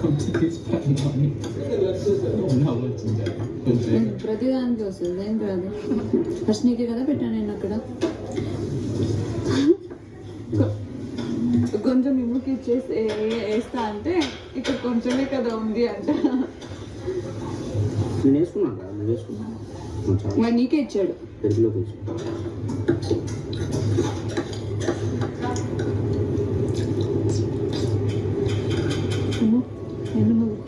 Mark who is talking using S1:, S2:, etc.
S1: కొంచెం
S2: తీసుకోవాలి నవ్వొచ్చింది కొంచెం
S1: నీకు ప్రతి దానికి వస్తుంది ఏం కాదు. ఫస్ట్ నీకే కదా పెట్టాను నేను అక్కడ. కొంచెం నిమ్మకి ఇచ్చేసి వేస్తా అంటే ఇక్కడ కొంచెమే కదా ఉంది అంట.
S3: నేను వేసుకున్నాను కదా
S1: నీకే ఇచ్చాడు.
S3: Benim alıp